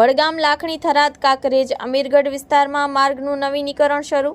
વડગામ લાખણી થરાદ કાંકરેજ અમીરગઢ વિસ્તારમાં માર્ગનું નવીનીકરણ શરૂ.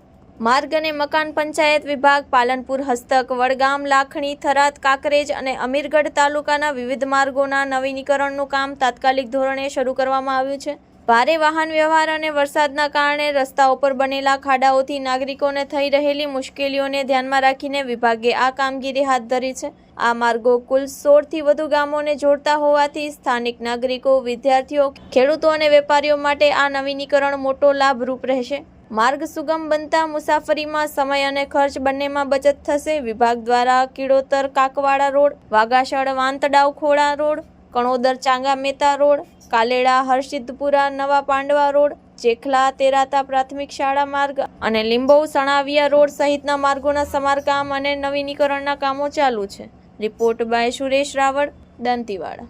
માર્ગ અને મકાન પંચાયત વિભાગ, પાલનપુર હસ્તક, વડગામ લાખણી થરાદ કાંકરેજ અને અમીરગઢ તાલુકાના વિવિધ માર્ગોના નવીનીકરણનું કામ તાત્કાલિક ધોરણે શરૂ કરવામાં આવ્યું છે. ભારે વાહન વ્યવહાર અને વરસાદના કારણે રસ્તાઓ પર બનેલા ખાડાઓથી નાગરિકોને થઈ રહેલી મુશ્કેલીઓને ધ્યાનમાં રાખીને વિભાગે આ કામગીરી હાથ ધરી છે. આ માર્ગો કુલ સોળથી વધુ ગામોને જોડતા હોવાથી સ્થાનિક નાગરિકો, વિદ્યાર્થીઓ, ખેડૂતો અને વેપારીઓ માટે આ નવીનીકરણ મોટો લાભરૂપ રહેશે. માર્ગ સુગમ બનતા મુસાફરીમાં સમય અને ખર્ચ બંનેમાં બચત થશે. વિભાગ દ્વારા Kidotar Kakwada road Vaghasal Vantadav Khoda road Kanodar Changa Meta road, Kaleda Harshiddhpura Nava Pandva road, Chekhla, તેરાતા પ્રાથમિક શાળા માર્ગ અને લીંબો સણાવિયા રોડ સહિતના માર્ગોના સમારકામ અને નવીનીકરણના કામો ચાલુ છે. Report by Suresh Raval, Dantiwada.